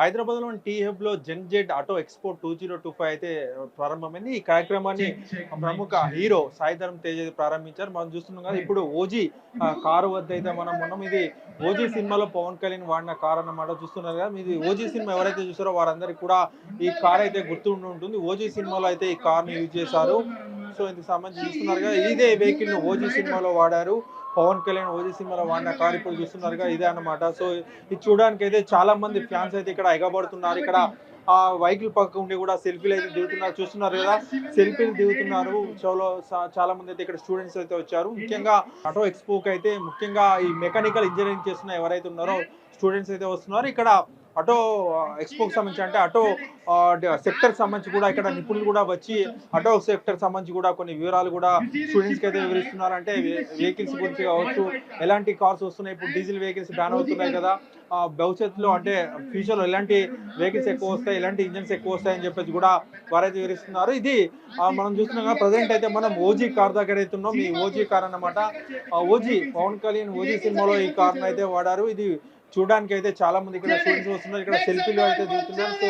హైదరాబాద్లోని T హబ్లో Gen Z auto expo two zero two five అయితే ప్రారంభమైంది. ఈ కార్యక్రమాన్ని ప్రముఖ హీరో సాయిధరం తేజ్ ప్రారంభించారు. మనం చూస్తున్నాం కదా ఇప్పుడు ఓజీ కారు వద్ద అయితే మనం మనం ఇది ఓజీ సినిమాలో పవన్ కళ్యాణ్ వాడిన కార్ అన్నమాట. చూస్తున్నారు కదా ఇది ఓజీ సినిమా ఎవరైతే చూసారో వారందరికీ కూడా ఈ కార్ అయితే గుర్తుండి ఉంటుంది. ఓజీ సినిమాలో అయితే ఈ కార్ని యూజ్ చేశారు. సో ఇందుకు సంబంధించి చూస్తున్నారు కదా ఇదే వెహికల్ను ఓజీ సినిమాలో వాడారు. పవన్ కళ్యాణ్ ఓజేసి మన వాడిన కార్ ఇప్పుడు చూస్తున్నారుగా ఇదే అన్నమాట. సో ఇది చూడడానికి అయితే చాలా మంది ఫ్యాన్స్ అయితే ఇక్కడ ఎగబడుతున్నారు. ఇక్కడ ఆ వెహికల్ పక్క ఉండి కూడా సెల్ఫీలు అయితే దిగుతున్నారు. చూస్తున్నారు కదా సెల్ఫీలు దిగుతున్నారు. చాలా చాలా మంది అయితే ఇక్కడ స్టూడెంట్స్ అయితే వచ్చారు. ముఖ్యంగా ఆటో ఎక్స్పోకి అయితే ముఖ్యంగా ఈ మెకానికల్ ఇంజనీరింగ్ చేస్తున్న ఎవరైతే ఉన్నారో స్టూడెంట్స్ అయితే వస్తున్నారు. ఇక్కడ ఆటో ఎక్స్పోకి సంబంధించి అంటే ఆటో సెక్టర్ సంబంధించి కూడా ఇక్కడ నిపుణులు కూడా వచ్చి ఆటో సెక్టర్ సంబంధించి కూడా కొన్ని వివరాలు కూడా స్టూడెంట్స్కి అయితే వివరిస్తున్నారు. అంటే వెహికల్స్ గురించి కావచ్చు ఎలాంటి కార్స్ వస్తున్నాయి. ఇప్పుడు డీజిల్ వెహికల్స్ బ్యాన్ అవుతున్నాయి కదా. భవిష్యత్తులో అంటే ఫ్యూచర్లో ఎలాంటి వెహికల్స్ ఎక్కువ వస్తాయి ఎలాంటి ఇంజన్స్ ఎక్కువ వస్తాయని చెప్పేసి కూడా వారైతే వివరిస్తున్నారు. ఇది మనం చూస్తున్నాం కదా ప్రజెంట్ అయితే మనం ఓజీ కార్ దగ్గర అయితే ఉన్నాం ఈ ఓజీ కార్ అన్నమాట. ఓజీ పవన్ కళ్యాణ్ ఓజీ సినిమాలో ఈ కార్ను అయితే వాడారు. ఇది చూడడానికి అయితే చాలా మంది ఇక్కడ స్టూడెంట్స్ వస్తున్నారు. ఇక్కడ సెల్ఫీలు అయితే దిగుతున్నారు. సో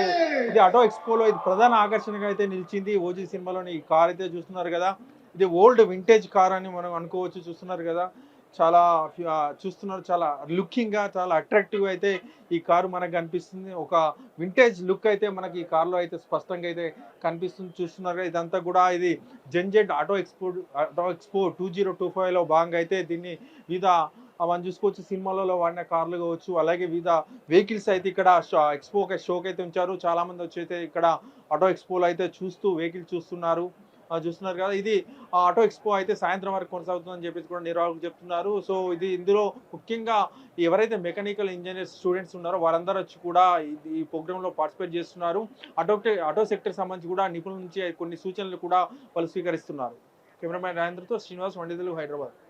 ఇది ఆటో ఎక్స్పోలో ఇది ప్రధాన ఆకర్షణగా అయితే నిలిచింది ఓజీ సినిమాలోని ఈ కార్ అయితే చూస్తున్నారు కదా. ఇది ఓల్డ్ వింటేజ్ కార్ అని మనం అనుకోవచ్చు చూస్తున్నారు కదా. చాలా చూస్తున్నారు చాలా లుకింగ్గా చాలా అట్రాక్టివ్ అయితే ఈ కారు మనకు కనిపిస్తుంది. ఒక వింటేజ్ లుక్ అయితే మనకి ఈ కార్లో అయితే స్పష్టంగా అయితే కనిపిస్తుంది. చూస్తున్నారు ఇదంతా కూడా ఇది Gen Z auto expo auto expo two zero two ఫైవ్లో భాగంగా అయితే దీన్ని వివిధ మనం చూసుకోవచ్చు సినిమాలలో వాడిన కార్లు కావచ్చు అలాగే వివిధ వెహికల్స్ అయితే ఇక్కడ ఎక్స్పో షోకి అయితే ఉంచారు. చాలా మంది వచ్చి అయితే ఇక్కడ ఆటో ఎక్స్పోలో అయితే చూస్తూ వెహికల్ చూస్తున్నారు. చూస్తున్నారు కదా. ఇది ఆటో ఎక్స్పో అయితే సాయంత్రం వరకు కొనసాగుతుందని చెప్పేసి కూడా నిర్వాహకులు చెప్తున్నారు. సో ఇది ఇందులో ముఖ్యంగా ఎవరైతే మెకానికల్ ఇంజనీర్ స్టూడెంట్స్ ఉన్నారో వారందరూ వచ్చి కూడా ఇది- ఈ ప్రోగ్రాంలో పార్టిసిపేట్ చేస్తున్నారు. ఆటో ఆటో సెక్టర్ సంబంధించి కూడా నిపుణుల నుంచి కొన్ని సూచనలు కూడా వాళ్ళు స్వీకరిస్తున్నారు. కెమెరామ్యాన్ రాజేంద్రతో శ్రీనివాస్ వండిదలు హైదరాబాద్.